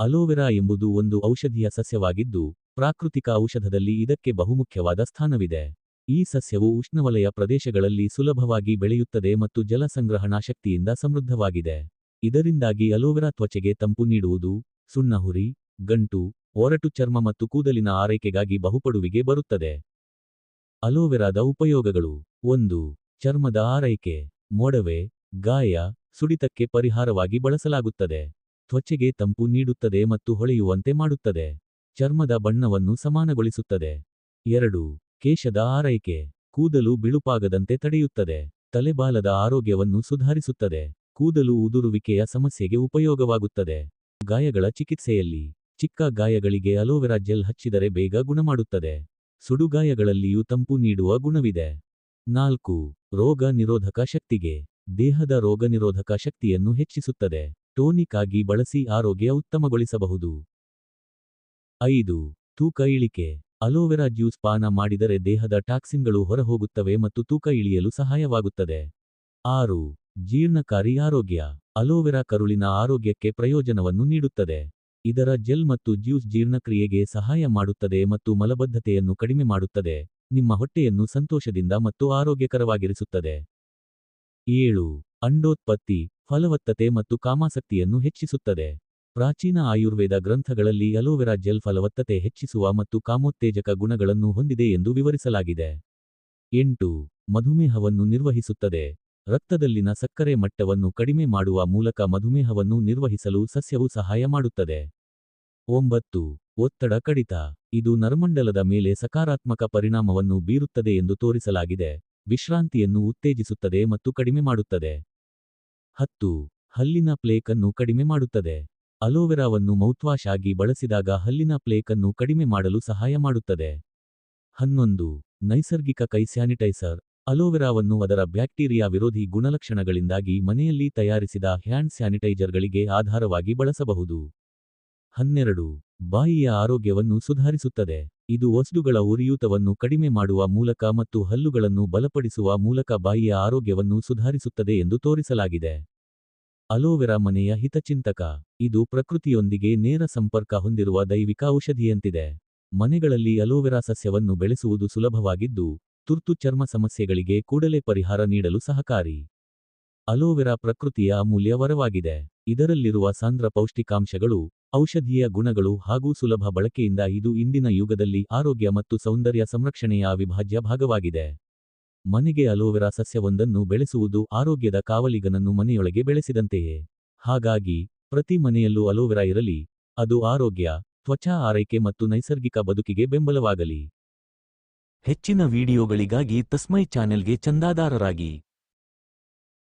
Aloe vera ಎಂಬುದು ಒಂದು ಔಷಧೀಯ ಸಸ್ಯವಾಗಿದ್ದು, ಪ್ರಾಕೃತಿಕ ಔಷಧದಲ್ಲಿ ಇದಕ್ಕೆ ಬಹುಮುಖ್ಯವಾದ ಸ್ಥಾನವಿದೆ. ಈ ಸಸ್ಯವು ಉಷ್ಣವಲಯ ಪ್ರದೇಶಗಳಲ್ಲಿ ಸುಲಭವಾಗಿ ಬೆಳೆಯುತ್ತದೆ ಮತ್ತು ಜಲ ಸಂಗ್ರಹಣಾ ಶಕ್ತಿಯಿಂದ ಸಮೃದ್ಧವಾಗಿದೆ. ಇದರಿಂದಾಗಿ ಅಲೋವೆರಾ ತ್ವಚೆಗೆ ತಂಪು ನೀಡುವುದು ಸುಣ್ಣಹುರಿ ಗಂಟು, ಒರಟು ಚರ್ಮ ಮತ್ತು ಕೂದಲಿನ ಆರೈಕೆಗಾಗಿ ಬಹುಪಡುವಿಗೆ ಬರುತ್ತದೆ. ಅಲೋವೆರಾದ ಉಪಯೋಗಗಳು. ಒಂದು, ಚರ್ಮದ ಆರೈಕೆ. ಮೊಡವೆ, ಗಾಯ, ಸುಡಿತಕ್ಕೆ ಪರಿಹಾರವಾಗಿ ಬಳಸಲಾಗುತ್ತದೆ. ತ್ವಚೆಗೆ ತಂಪು ನೀಡುತ್ತದೆ ಮತ್ತು ಹೊಳೆಯುವಂತೆ ಮಾಡುತ್ತದೆ. ಚರ್ಮದ ಬಣ್ಣವನ್ನು ಸಮಾನಗೊಳಿಸುತ್ತದೆ. ಎರಡು, ಕೇಶದ ಆರೈಕೆ. ಕೂದಲು ಬಿಳುಪಾಗದಂತೆ ತಡೆಯುತ್ತದೆ. ತಲೆಬಾಲದ ಆರೋಗ್ಯವನ್ನು ಸುಧಾರಿಸುತ್ತದೆ. ಕೂದಲು ಉದುರುವಿಕೆಯ ಸಮಸ್ಯೆಗೆ ಉಪಯೋಗವಾಗುತ್ತದೆ. ಗಾಯಗಳ ಚಿಕಿತ್ಸೆಯಲ್ಲಿ. ಚಿಕ್ಕ ಗಾಯಗಳಿಗೆ ಅಲೋವೆರಾ ಜೆಲ್ ಹಚ್ಚಿದರೆ ಬೇಗ ಗುಣಮಾಡುತ್ತದೆ. ಸುಡುಗಾಯಗಳಲ್ಲಿಯೂ ತಂಪು ನೀಡುವ ಗುಣವಿದೆ. ನಾಲ್ಕು ರೋಗ ನಿರೋಧಕ ಶಕ್ತಿಗೆ. ದೇಹದ ರೋಗ ನಿರೋಧಕ ಶಕ್ತಿಯನ್ನು ಹೆಚ್ಚಿಸುತ್ತದೆ. ಟೋನಿಕ್ ಆಗಿ ಬಳಸಿ ಆರೋಗ್ಯ ಉತ್ತಮಗೊಳಿಸಬಹುದು. ಐದು, ತೂಕ ಇಳಿಕೆ. ಅಲೋವೆರಾ ಜ್ಯೂಸ್ ಪಾನ ಮಾಡಿದರೆ ದೇಹದ ಟಾಕ್ಸಿನ್ಗಳು ಹೊರಹೋಗುತ್ತವೆ ಮತ್ತು ತೂಕ ಇಳಿಯಲು ಸಹಾಯವಾಗುತ್ತದೆ. ಆರು, ಜೀರ್ಣಕಾರಿ ಆರೋಗ್ಯ. ಅಲೋವೆರಾ ಕರುಳಿನ ಆರೋಗ್ಯಕ್ಕೆ ಪ್ರಯೋಜನವನ್ನು ನೀಡುತ್ತದೆ. ಇದರ ಜೆಲ್ ಮತ್ತು ಜ್ಯೂಸ್ ಜೀರ್ಣಕ್ರಿಯೆಗೆ ಸಹಾಯ ಮಾಡುತ್ತದೆ ಮತ್ತು ಮಲಬದ್ಧತೆಯನ್ನು ಕಡಿಮೆ ಮಾಡುತ್ತದೆ. ನಿಮ್ಮ ಹೊಟ್ಟೆಯನ್ನು ಸಂತೋಷದಿಂದ ಮತ್ತು ಆರೋಗ್ಯಕರವಾಗಿರಿಸುತ್ತದೆ. ಏಳು, ಅಂಡೋತ್ಪತ್ತಿ. ಫಲವತ್ತತೆ ಮತ್ತು ಕಾಮಾಸಕ್ತಿಯನ್ನು ಹೆಚ್ಚಿಸುತ್ತದೆ. ಪ್ರಾಚೀನ ಆಯುರ್ವೇದ ಗ್ರಂಥಗಳಲ್ಲಿ ಅಲೋವೆರಾ ಜೆಲ್ ಫಲವತ್ತತೆ ಹೆಚ್ಚಿಸುವ ಮತ್ತು ಕಾಮೋತ್ತೇಜಕ ಗುಣಗಳನ್ನು ಹೊಂದಿದೆ ಎಂದು ವಿವರಿಸಲಾಗಿದೆ. ಎಂಟು, ಮಧುಮೇಹವನ್ನು ನಿರ್ವಹಿಸುತ್ತದೆ. ರಕ್ತದಲ್ಲಿನ ಸಕ್ಕರೆ ಮಟ್ಟವನ್ನು ಕಡಿಮೆ ಮಾಡುವ ಮೂಲಕ ಮಧುಮೇಹವನ್ನು ನಿರ್ವಹಿಸಲು ಸಸ್ಯವು ಸಹಾಯ ಮಾಡುತ್ತದೆ. ಒಂಬತ್ತು, ಒತ್ತಡ ಕಡಿತ. ಇದು ನರಮಂಡಲದ ಮೇಲೆ ಸಕಾರಾತ್ಮಕ ಪರಿಣಾಮವನ್ನು ಬೀರುತ್ತದೆ ಎಂದು ತೋರಿಸಲಾಗಿದೆ. ವಿಶ್ರಾಂತಿಯನ್ನು ಉತ್ತೇಜಿಸುತ್ತದೆ ಮತ್ತು ಕಡಿಮೆ ಮಾಡುತ್ತದೆ. ಹತ್ತು, ಹಲ್ಲಿನ ಪ್ಲೇಕ್ ಅನ್ನು ಕಡಿಮೆ ಮಾಡುತ್ತದೆ. ಅಲೋವೆರಾವನ್ನು ಮೌತ್ವಾಶ್ ಆಗಿ ಬಳಸಿದಾಗ ಹಲ್ಲಿನ ಪ್ಲೇಕ್ ಅನ್ನು ಕಡಿಮೆ ಮಾಡಲು ಸಹಾಯ ಮಾಡುತ್ತದೆ. ಹನ್ನೊಂದು, ನೈಸರ್ಗಿಕ ಕೈ ಸ್ಯಾನಿಟೈಸರ್. ಅಲೋವೆರಾವನ್ನು ಅದರ ಬ್ಯಾಕ್ಟೀರಿಯಾ ವಿರೋಧಿ ಗುಣಲಕ್ಷಣಗಳಿಂದಾಗಿ ಮನೆಯಲ್ಲಿ ತಯಾರಿಸಿದ ಹ್ಯಾಂಡ್ ಸ್ಯಾನಿಟೈಜರ್ಗಳಿಗೆ ಆಧಾರವಾಗಿ ಬಳಸಬಹುದು. ಹನ್ನೆರಡು, ಬಾಯಿಯ ಆರೋಗ್ಯವನ್ನು ಸುಧಾರಿಸುತ್ತದೆ. ಇದು ವಸ್ತುಗಳ ಉರಿಯೂತವನ್ನು ಕಡಿಮೆ ಮಾಡುವ ಮೂಲಕ ಮತ್ತು ಹಲ್ಲುಗಳನ್ನು ಬಲಪಡಿಸುವ ಮೂಲಕ ಬಾಯಿಯ ಆರೋಗ್ಯವನ್ನು ಸುಧಾರಿಸುತ್ತದೆ ಎಂದು ತೋರಿಸಲಾಗಿದೆ. ಅಲೋವೆರಾ ಮನೆಯ ಹಿತಚಿಂತಕ. ಇದು ಪ್ರಕೃತಿಯೊಂದಿಗೆ ನೇರ ಸಂಪರ್ಕ ಹೊಂದಿರುವ ದೈವಿಕ ಔಷಧಿಯಂತಿದೆ. ಮನೆಗಳಲ್ಲಿ ಅಲೋವೆರಾ ಸಸ್ಯವನ್ನು ಬೆಳೆಸುವುದು ಸುಲಭವಾಗಿದ್ದು, ತುರ್ತು ಚರ್ಮ ಸಮಸ್ಯೆಗಳಿಗೆ ಕೂಡಲೇ ಪರಿಹಾರ ನೀಡಲು ಸಹಕಾರಿ. ಅಲೋವೆರಾ ಪ್ರಕೃತಿಯ ಅಮೂಲ್ಯ ವರವಾಗಿದೆ. ಇದರಲ್ಲಿರುವ ಸಾಂದ್ರ ಪೌಷ್ಟಿಕಾಂಶಗಳು ಔಷಧೀಯ ಗುಣಗಳು ಹಾಗೂ ಸುಲಭ ಬಳಕೆಯಿಂದ ಇದು ಇಂದಿನ ಯುಗದಲ್ಲಿ ಆರೋಗ್ಯ ಮತ್ತು ಸೌಂದರ್ಯ ಸಂರಕ್ಷಣೆಯ ಅವಿಭಾಜ್ಯ ಭಾಗವಾಗಿದೆ. ಮನೆಗೆ ಅಲೋವೆರಾ ಸಸ್ಯವೊಂದನ್ನು ಬೆಳೆಸುವುದು ಆರೋಗ್ಯದ ಕಾವಲಿಗನನ್ನು ಮನೆಯೊಳಗೆ ಬೆಳೆಸಿದಂತೆಯೇ. ಹಾಗಾಗಿ, ಪ್ರತಿ ಮನೆಯಲ್ಲೂ ಅಲೋವೆರಾ ಇರಲಿ, ಅದು ಆರೋಗ್ಯ, ತ್ವಚಾ ಆರೈಕೆ ಮತ್ತು ನೈಸರ್ಗಿಕ ಬದುಕಿಗೆ ಬೆಂಬಲವಾಗಲಿ. ಹೆಚ್ಚಿನ ವಿಡಿಯೋಗಳಿಗಾಗಿ ತಸ್ಮೈ ಚಾನೆಲ್ಗೆ ಚಂದಾದಾರರಾಗಿ.